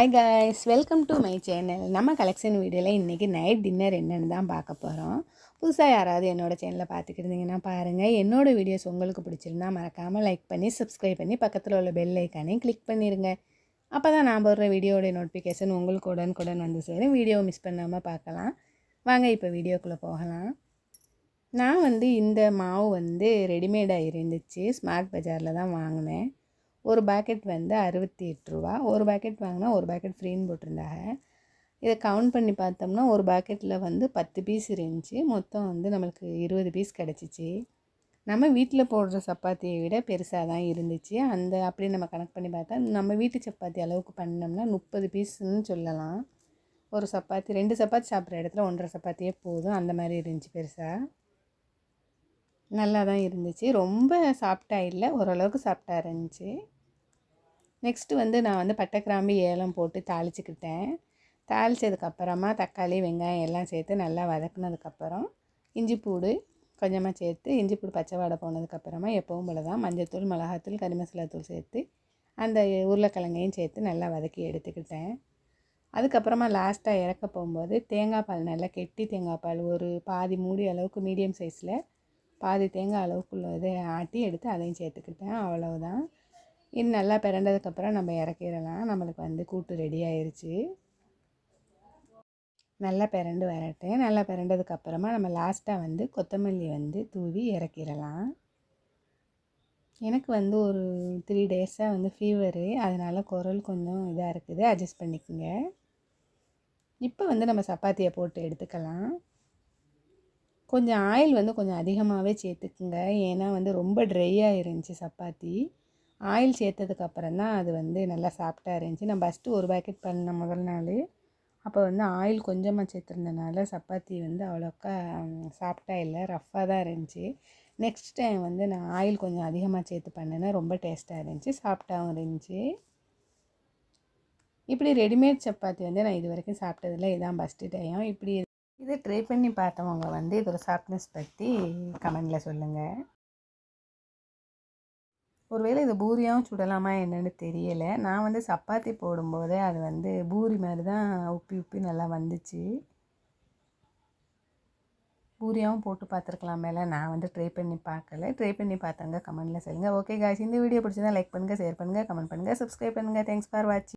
Hi guys welcome to my channel நம்ம collection வீடியோவில் இன்றைக்கி நைட் டின்னர் என்னென்னு தான் பார்க்க போகிறோம் புதுசாக யாராவது என்னோடய சேனலை பார்த்துக்கிட்டு இருந்தீங்கன்னா பாருங்கள் என்னோடய வீடியோஸ் உங்களுக்கு பிடிச்சிருந்தா மறக்காமல் லைக் பண்ணி சப்ஸ்கிரைப் பண்ணி பக்கத்தில் உள்ள பெல் ஐக்கானையும் கிளிக் பண்ணிடுங்க அப்போ தான் நான் போடுற வீடியோடைய நோட்டிஃபிகேஷன் உங்களுக்கு உடனுக்குடன் வந்து சேரும். வீடியோவை மிஸ் பண்ணாமல் பார்க்கலாம். வாங்க இப்போ வீடியோக்குள்ளே போகலாம். நான் வந்து இந்த மாவு வந்து ரெடிமேடாக இருந்துச்சு. ஸ்மார்ட் பஜாரில் தான் வாங்கினேன். ஒரு பேக்கெட் வந்து அறுபத்தி எட்டு ரூபா. ஒரு பேக்கெட் வாங்கினா ஒரு பேக்கெட் ஃப்ரீன்னு போட்டிருந்தாங்க. இதை கவுண்ட் பண்ணி பார்த்தோம்னா ஒரு பேக்கெட்டில் வந்து பத்து பீஸ் இருந்துச்சு. மொத்தம் வந்து நம்மளுக்கு இருபது பீஸ் கிடச்சிச்சு. நம்ம வீட்டில் போடுற சப்பாத்தியை விட பெருசாக தான் இருந்துச்சு. அந்த அப்படி நம்ம கணக்கு பண்ணி பார்த்தா நம்ம வீட்டு சப்பாத்தி அளவுக்கு பண்ணோம்னா முப்பது பீஸ்ன்னு சொல்லலாம். ஒரு சப்பாத்தி ரெண்டு சப்பாத்தி சாப்பிட்ற இடத்துல ஒன்றரை சப்பாத்தியே போதும். அந்த மாதிரி இருந்துச்சு பெருசாக நல்லா தான் இருந்துச்சு. ரொம்ப சாப்பிட்டா இல்லை. ஓரளவுக்கு சாப்பிட்டா இருந்துச்சு. நெக்ஸ்ட்டு வந்து நான் வந்து பட்டை கிராம்பு ஏலம் போட்டு தாளிச்சுக்கிட்டேன். தாளித்ததுக்கப்புறமா தக்காளி வெங்காயம் எல்லாம் சேர்த்து நல்லா வதக்குனதுக்கப்புறம் இஞ்சி பூடு கொஞ்சமாக சேர்த்து இஞ்சி பூடு பச்சை வாடை போனதுக்கப்புறமா எப்பவும் போல தான் மஞ்சத்தூள் மிளகாத்தூள் கறி தூள் சேர்த்து அந்த உருளைக்கிழங்கையும் சேர்த்து நல்லா வதக்கி எடுத்துக்கிட்டேன். அதுக்கப்புறமா லாஸ்ட்டாக இறக்க போகும்போது தேங்காய் பால் நல்லா கெட்டி தேங்காய் பால் ஒரு பாதி மூடி அளவுக்கு மீடியம் சைஸில் பாதி தேங்காய் அளவுக்குள்ள இதை ஆட்டி எடுத்து அதையும் சேர்த்துக்கிட்டேன். அவ்வளவுதான். இது நல்லா பிறண்டதுக்கப்புறம் நம்ம இறக்கிடலாம். நம்மளுக்கு வந்து கூட்டு ரெடி ஆயிடுச்சு நல்லா பிறண்டு வரட்டேன் நல்லா பிறண்டதுக்கப்புறமா நம்ம லாஸ்ட்டாக வந்து கொத்தமல்லி வந்து தூவி இறக்கிடலாம். எனக்கு வந்து ஒரு த்ரீ டேஸாக வந்து ஃபீவரு அதனால் குரல் கொஞ்சம் இதாக இருக்குது. அட்ஜஸ்ட் பண்ணிக்கோங்க. இப்போ வந்து நம்ம சப்பாத்தியை போட்டு எடுத்துக்கலாம். கொஞ்சம் ஆயில் வந்து கொஞ்சம் அதிகமாகவே சேர்த்துக்குங்க. ஏன்னா வந்து ரொம்ப ட்ரையாக இருந்துச்சு சப்பாத்தி. ஆயில் சேர்த்ததுக்கப்புறம் தான் அது வந்து நல்லா சாஃப்டாக இருந்துச்சு. நான் ஃபஸ்ட்டு ஒரு பேக்கெட் பண்ண முதல் நாள். அப்போ வந்து ஆயில் கொஞ்சமாக சேர்த்துருந்தனால சப்பாத்தி வந்து அவ்வளோக்கா சாஃப்டாக இல்லை ரஃப்பாக தான் இருந்துச்சு. நெக்ஸ்ட் டைம் வந்து நான் ஆயில் கொஞ்சம் அதிகமாக சேர்த்து பண்ணேன்னா ரொம்ப டேஸ்ட்டாக இருந்துச்சு சாஃப்டாகவும் இருந்துச்சு. இப்படி ரெடிமேட் சப்பாத்தி வந்து நான் இது வரைக்கும் சாப்பிட்டதில்ல. இதுதான் ஃபஸ்ட்டு டைம் இப்படி இதை ட்ரை பண்ணி பார்த்தவங்க வந்து இதோட சாஃப்ட்னஸ் பற்றி கமெண்டில் சொல்லுங்கள் ஒருவேளை இது பூரியாகவும் சுடலாமா என்னென்னு தெரியலை. நான் வந்து சப்பாத்தி போடும்போதே அது வந்து பூரி மாதிரி தான் உப்பி உப்பி நல்லா வந்துச்சு. பூரியாகவும் போட்டு பார்த்துருக்கலாம் மேலே. நான் வந்து ட்ரை பண்ணி பார்க்கல. ட்ரை பண்ணி பார்த்தாங்க கமெண்ட்டில் சொல்லுங்கள் ஓகே காய்ச்சி இந்த வீடியோ பிடிச்சிருந்தா லைக் பண்ணுங்கள் ஷேர் பண்ணுங்கள் கமெண்ட் பண்ணுங்கள் சப்ஸ்கிரைப் பண்ணுங்கள் தேங்க்ஸ் ஃபார் வாட்சிங்